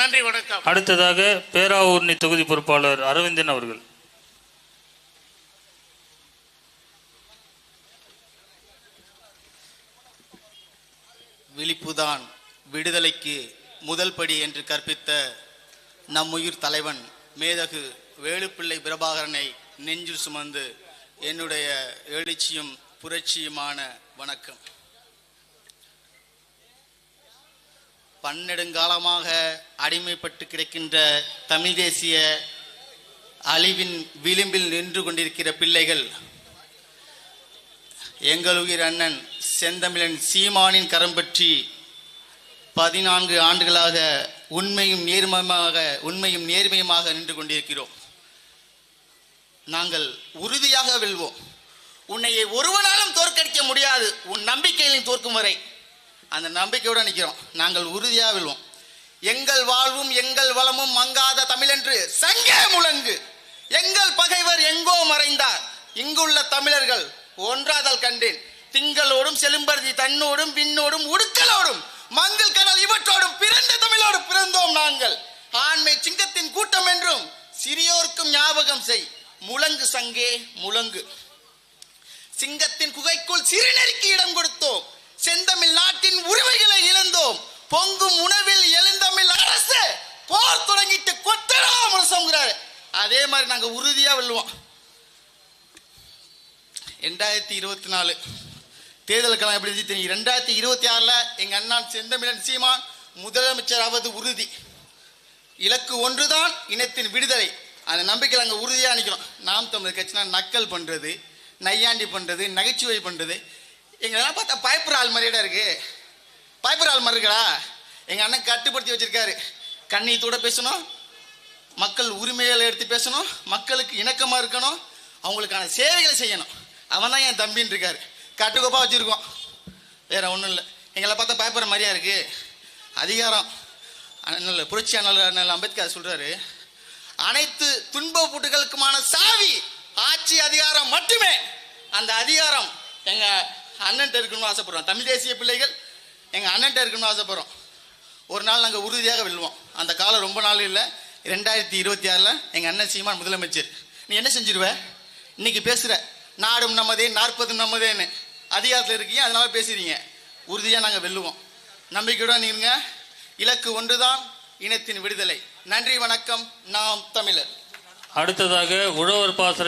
நன்றி வணக்கம். அடுத்ததாக பேராவூர்ணி தொகுதி பொறுப்பாளர் அரவிந்தன் அவர்கள். விழிப்புதான் விடுதலைக்கு முதல் படி என்று கற்பித்த நம்முயிர் தலைவன் மேதகு வேலுப்பிள்ளை பிரபாகரனை நெஞ்சில் சுமந்து என்னுடைய எழுச்சியும் புரட்சியுமான வணக்கம். பன்னெடுங்காலமாக அடிமைப்பட்டு கிடக்கின்ற தமிழ் தேசிய அழிவின் விளிம்பில் நின்று கொண்டிருக்கிற பிள்ளைகள் எங்கள் உயிர் அண்ணன் செந்தமிழன் சீமானின் கரம் பற்றி பதினான்கு ஆண்டுகளாக உண்மையும் நேர்மையுமாக உண்மையும் நேர்மையுமாக நின்று கொண்டிருக்கிறோம். நாங்கள் உறுதியாக வெல்வோம். உன்னையை ஒருவனாலும் தோற்கடிக்க முடியாது. உன் நம்பிக்கையிலும் தோற்கும் வரை அந்த நம்பிக்கையோடு நிற்கிறோம் நாங்கள் உறுதியாக விழுவோம். எங்கள் வாழ்வும் எங்கள் வளமும் மங்காத தமிழென்று சங்கே முழங்கு. எங்கள் பகைவர் எங்கோ மறைந்தார். இங்குள்ள தமிழர்கள் ஒன்றாதல் கண்டேன். திங்களோடும் செலும்பருதி தன்னோடும் விண்ணோடும் உடுக்கலோடும் மங்கள் கடல் இவற்றோடும் பிறந்த தமிழோடு பிறந்தோம் நாங்கள். ஆண்மை சிங்கத்தின் கூட்டம் என்றும் சிறியோர்க்கும் ஞாபகம் செய். முழங்கு சங்கே முழங்கு. சிங்கத்தின் குகைக்குள் சிறுநெருக்கி இடம் கொடுத்தோம். பொங்கும் உணவில் எழுந்தமிழ் அரசு போர் தொடங்கிட்டு கொட்டடா முரசங்கிறாரு அதே மாதிரி நாங்கள் உறுதியாக வெல்லுவோம். ரெண்டாயிரத்தி இருபத்தி நாலு தேர்தலுக்கெல்லாம் எப்படி இருந்துச்சு தெரியும்? ரெண்டாயிரத்தி இருபத்தி ஆறில் எங்கள் அண்ணன் செந்தமிழன் சீமான் முதலமைச்சர் ஆவது உறுதி. இலக்கு ஒன்றுதான் இனத்தின் விடுதலை. அந்த நம்பிக்கையில் அங்கே உறுதியாக நிற்கிறோம் நாம் தமிழர் கட்சினா நக்கல் பண்ணுறது நையாண்டி பண்ணுறது நகைச்சுவை பண்ணுறது எங்களெல்லாம் பார்த்தா பயப்புற ஆள் மாதிரியே இருக்குது பயப்படுற ஆள் மாதிரி இருக்கடா. எங்கள் அண்ணன் கட்டுப்படுத்தி வச்சிருக்காரு. கண்ணீத்தோட பேசணும். மக்கள் உரிமைகளை எடுத்து பேசணும். மக்களுக்கு இணக்கமாக இருக்கணும். அவங்களுக்கான சேவைகளை செய்யணும். அவன் தான் என் தம்பின்னு இருக்காரு. கட்டுக்கோப்பாக வச்சுருக்கோம். வேற ஒன்றும் இல்லை. எங்களை பார்த்தா பயப்படுற மாதிரியா இருக்கு. அதிகாரம். அண்ணல் புரட்சி அண்ணல் அண்ணல் அம்பேத்கர் சொல்கிறாரு அனைத்து துன்ப பூட்டுகளுக்குமான சாவி. ஆட்சி அதிகாரம் மட்டுமே. அந்த அதிகாரம் எங்கள் அண்ணன்ட்ட இருக்கணும்னு ஆசைப்படுறோம். தமிழ் தேசிய பிள்ளைகள் எங்கள் அண்ணன்ட்ட இருக்கணும்னு ஆசைப்படுறோம். ஒரு நாள் நாங்கள் உறுதியாக வெல்வோம். அந்த காலம் ரொம்ப நாள் இல்லை. ரெண்டாயிரத்தி இருபத்தி ஆறில் எங்கள் அண்ணன் சீமான் முதலமைச்சர். நீ என்ன செஞ்சிருவ? இன்னைக்கு பேசுகிற நாடும் நம்மதே நாற்பதும் நம்மதேன்னு அதிகாரத்தில் இருக்கீங்க அதனால பேசுறீங்க. உறுதியாக நாங்கள் வெல்லுவோம். நம்பிக்கையுடன் நீங்க இலக்கு ஒன்றுதான் இனத்தின் விடுதலை. நன்றி வணக்கம். நாம் தமிழர். அடுத்ததாக உழவர் பாசன